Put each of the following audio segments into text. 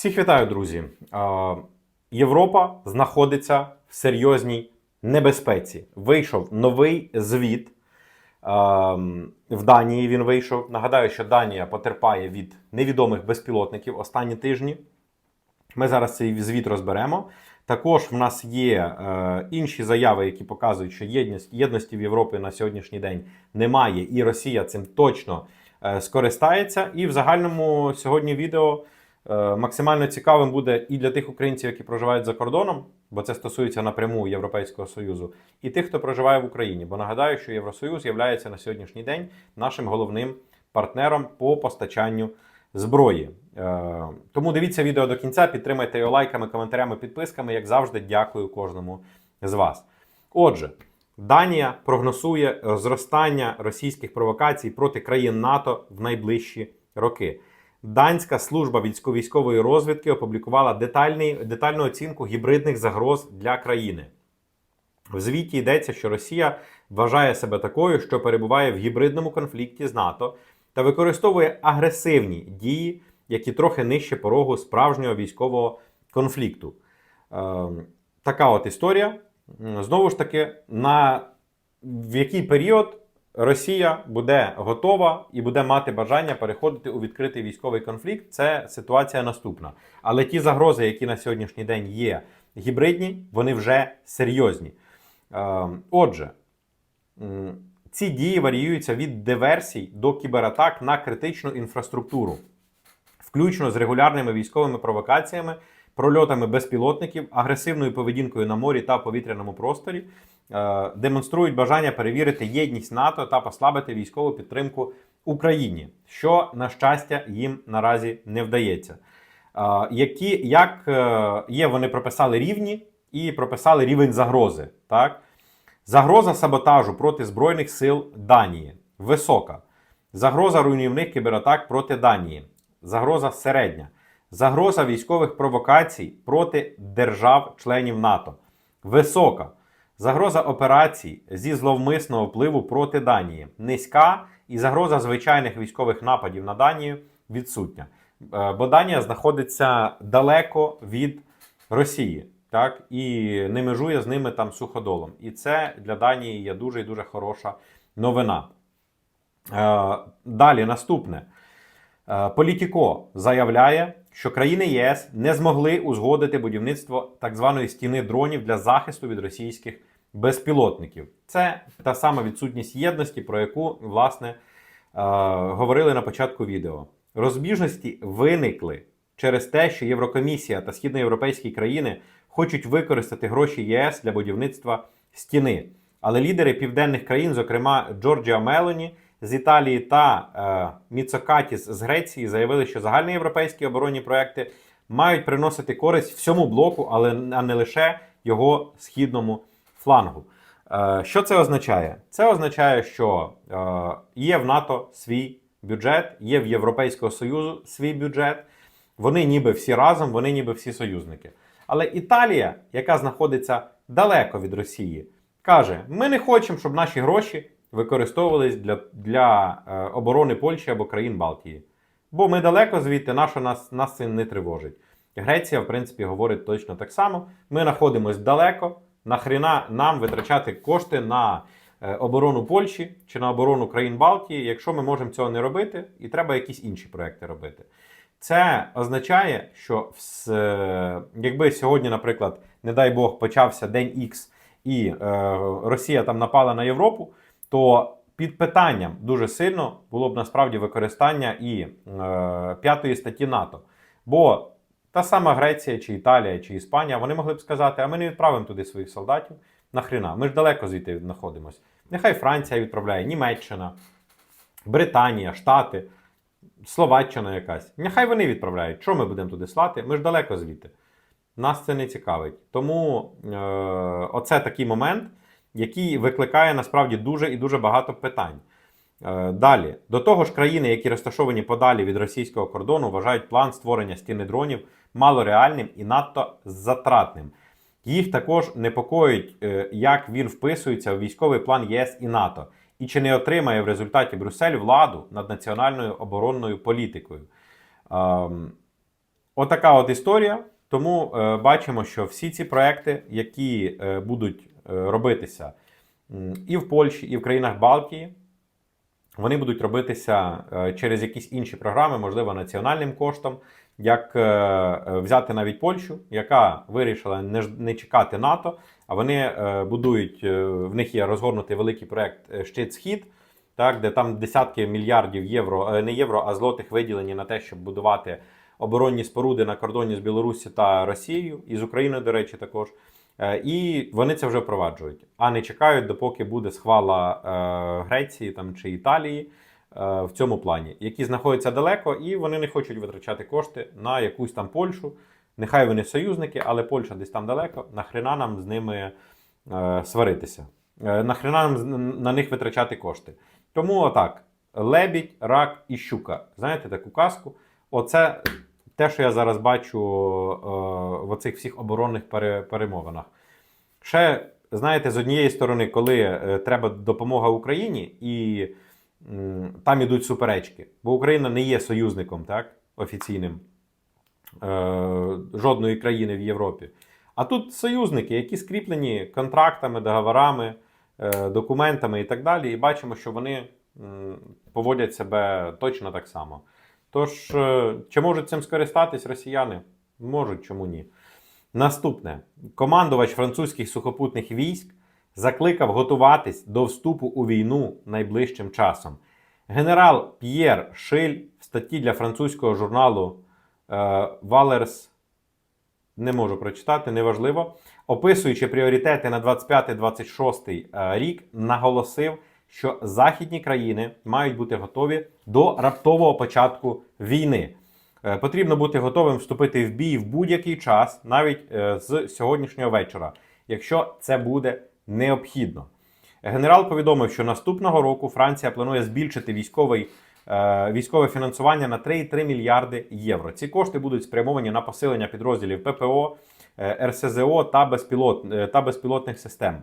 Всіх вітаю, друзі. Європа знаходиться в серйозній небезпеці. Вийшов новий звіт. В Данії він вийшов. Нагадаю, що Данія потерпає від невідомих безпілотників останні тижні. Ми зараз цей звіт розберемо. Також в нас є е, інші заяви, які показують, що єдність, єдності в Європі на сьогоднішній день немає, і Росія цим точно е, скористається. І в загальному сьогодні відео максимально цікавим буде і для тих українців, які проживають за кордоном, бо це стосується напряму Європейського Союзу, і тих, хто проживає в Україні. Бо нагадаю, що Євросоюз є на сьогоднішній день нашим головним партнером по постачанню зброї. Е, Тому дивіться відео до кінця, підтримайте його лайками, коментарями, підписками. Як завжди, дякую кожному з вас. Отже, Данія прогнозує зростання російських провокацій проти країн НАТО в найближчі роки. Данська служба військово-військової розвідки опублікувала детальний, детальну оцінку гібридних загроз для країни. В звіті йдеться, що Росія вважає себе такою, що перебуває в гібридному конфлікті з НАТО та використовує агресивні дії, які трохи нижче порогу справжнього військового конфлікту. Е, така от історія. Знову ж таки, на в який період Росія буде готова і буде мати бажання переходити у відкритий військовий конфлікт, це ситуація наступна. Але ті загрози, які на сьогоднішній день є гібридні, вони вже серйозні. Е, Отже, ці дії варіюються від диверсій до кібератак на критичну інфраструктуру, включно з регулярними військовими провокаціями, прольотами безпілотників, агресивною поведінкою на морі та повітряному просторі, е, демонструють бажання перевірити єдність НАТО та послабити військову підтримку Україні, що, на щастя, їм наразі не вдається. Е, Які як е, є, вони прописали рівні і прописали рівень загрози. Так? Загроза саботажу проти Збройних сил Данії висока. Загроза руйнівних кібератак проти Данії. Загроза середня. Загроза військових провокацій проти держав-членів НАТО. Висока. Загроза операцій зі зловмисного впливу проти Данії. Низька і загроза звичайних військових нападів на Данію відсутня. Е, Бо Данія знаходиться далеко від Росії, так і не межує з ними там суходолом. І це для Данії є дуже і дуже хороша новина. Е, Далі наступне. Е, Політіко заявляє, що країни ЄС не змогли узгодити будівництво так званої стіни дронів для захисту від російських безпілотників. Це та сама відсутність єдності, про яку власне е, говорили на початку відео. Розбіжності виникли через те, що Єврокомісія та східноєвропейські країни хочуть використати гроші ЄС для будівництва стіни. Але лідери південних країн, зокрема Джорджіа Мелоні з Італії та е, Міцокатіс з Греції, заявили, що загальноєвропейські оборонні проекти мають приносити користь всьому блоку, але а не лише його східному флангу. Е, що це означає? Це означає, що е, є в НАТО свій бюджет, є в Європейського Союзу свій бюджет. Вони ніби всі разом, вони ніби всі союзники. Але Італія, яка знаходиться далеко від Росії, каже: ми не хочемо, щоб наші гроші використовувались для, для е, оборони Польщі або країн Балтії. Бо ми далеко звідти, наша нас, нас цим не тривожить. Греція, в принципі, говорить точно так само. Ми знаходимося далеко. Нахрена нам витрачати кошти на е, оборону Польщі чи на оборону країн Балтії, якщо ми можемо цього не робити, і треба якісь інші проекти робити. Це означає, що е, якби сьогодні, наприклад, не дай Бог, почався день X і е, Росія там напала на Європу, то під питанням дуже сильно було б насправді використання і е, п'ятої статті НАТО. Бо та сама Греція, чи Італія, чи Іспанія, вони могли б сказати, а ми не відправимо туди своїх солдатів. Нахрена? Ми ж далеко звідти знаходимося. Нехай Франція відправляє, Німеччина, Британія, Штати, Словаччина якась. Нехай вони відправляють. Що ми будемо туди слати? Ми ж далеко звідти. Нас це не цікавить. Тому е, оце такий момент, який викликає насправді дуже і дуже багато питань. Е, Далі, до того ж, країни, які розташовані подалі від російського кордону, вважають план створення стіни дронів малореальним і надто затратним. Їх також непокоїть, е, як він вписується у військовий план ЄС і НАТО, і чи не отримає в результаті Брюссель владу над національною оборонною політикою. Ем, Отака от історія. Тому е, бачимо, що всі ці проекти, які е, будуть робитися і в Польщі, і в країнах Балтії, вони будуть робитися е, через якісь інші програми, можливо, національним коштом, як е, е, взяти навіть Польщу, яка вирішила не, чекати НАТО, а вони е, будують, е, в них є розгорнутий великий проект е, Щит Схід, так, де там десятки мільярдів євро, е, не євро, а злотих виділені на те, щоб будувати оборонні споруди на кордоні з Білорусі та Росією, і з Україною, до речі, також. Е, І вони це вже впроваджують, а не чекають, допоки буде схвала е, Греції там, чи Італії е, в цьому плані, які знаходяться далеко, і вони не хочуть витрачати кошти на якусь там Польщу. Нехай вони союзники, але Польща десь там далеко. Нахрена нам з ними сваритися? Нахрена нам на них витрачати кошти? Тому отак: лебідь, рак і щука. Знаєте таку казку? Оце те, що я зараз бачу е, в оцих всіх оборонних перемовинах. Ще, знаєте, з однієї сторони, коли е, треба допомога Україні, і там ідуть суперечки, бо Україна не є союзником так, офіційним е, жодної країни в Європі. А тут союзники, які скріплені контрактами, договорами, документами і так далі. І бачимо, що вони поводять себе точно так само. Тож, е, чи можуть цим скористатись росіяни? Можуть, чому ні. Наступне. Командувач французьких сухопутних військ закликав готуватись до вступу у війну найближчим часом. Генерал П'єр Шиль в статті для французького журналу е, Валерс не можу прочитати, неважливо. Описуючи пріоритети на 25-26 е, рік, наголосив, що західні країни мають бути готові до раптового початку війни. Е, Потрібно бути готовим вступити в бій в будь-який час, навіть е, з сьогоднішнього вечора, якщо це буде необхідно. Генерал повідомив, що наступного року Франція планує збільшити військовий, е, військове фінансування на 3,3 мільярди євро. Ці кошти будуть спрямовані на посилення підрозділів ППО, РСЗО та, безпілот, та безпілотних систем.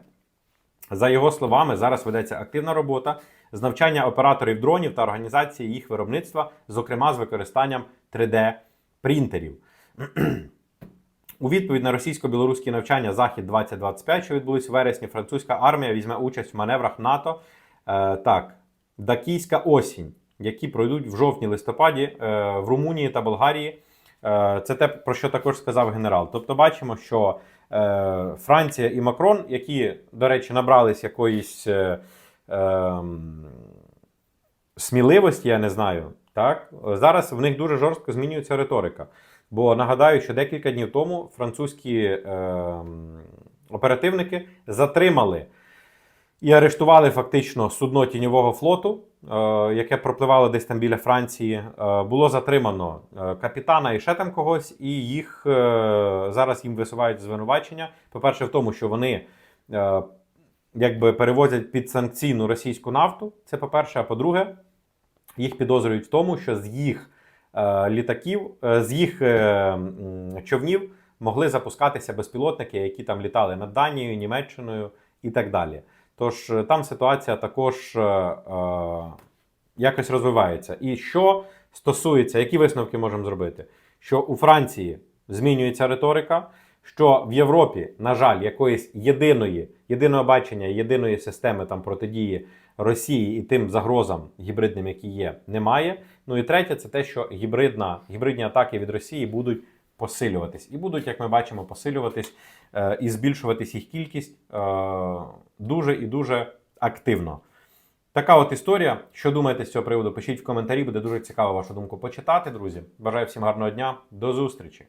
За його словами, зараз ведеться активна робота з навчання операторів дронів та організації їх виробництва, зокрема з використанням 3D-принтерів. У відповідь на російсько-білоруські навчання Захід 2025, що відбулись в вересні, французька армія візьме участь в маневрах НАТО. Е, так, Дакійська осінь, які пройдуть в жовтні-листопаді е, в Румунії та Болгарії. Е, це те, про що також сказав генерал. Тобто, бачимо, що Франція і Макрон, які, до речі, набрались якоїсь е, е, сміливості, я не знаю. Так? Зараз в них дуже жорстко змінюється риторика. Бо нагадаю, що декілька днів тому французькі е, оперативники затримали і арештували фактично судно тіньового флоту, е, яке пропливало десь там біля Франції. Е, було затримано е, капітана і ще там когось, і їх е, зараз їм висувають звинувачення. По-перше, в тому, що вони е, якби перевозять під санкційну російську нафту. Це по-перше, а по-друге, їх підозрюють в тому, що з їх е, літаків, е, з їх е, човнів могли запускатися безпілотники, які там літали над Данією, Німеччиною і так далі. Тож е, там ситуація також е, е, якось розвивається. І що стосується, які висновки можемо зробити? Що у Франції змінюється риторика, що в Європі, на жаль, якоїсь єдиної, єдиного бачення, єдиної системи там протидії Росії і тим загрозам гібридним, які є, немає. Ну і третє, це те, що гібридна, гібридні атаки від Росії будуть посилюватись. І будуть, як ми бачимо, посилюватись е, і збільшуватись їх кількість е, дуже і дуже активно. Така от історія. Що думаєте з цього приводу? Пишіть в коментарі, буде дуже цікаво вашу думку почитати, друзі. Бажаю всім гарного дня. До зустрічі!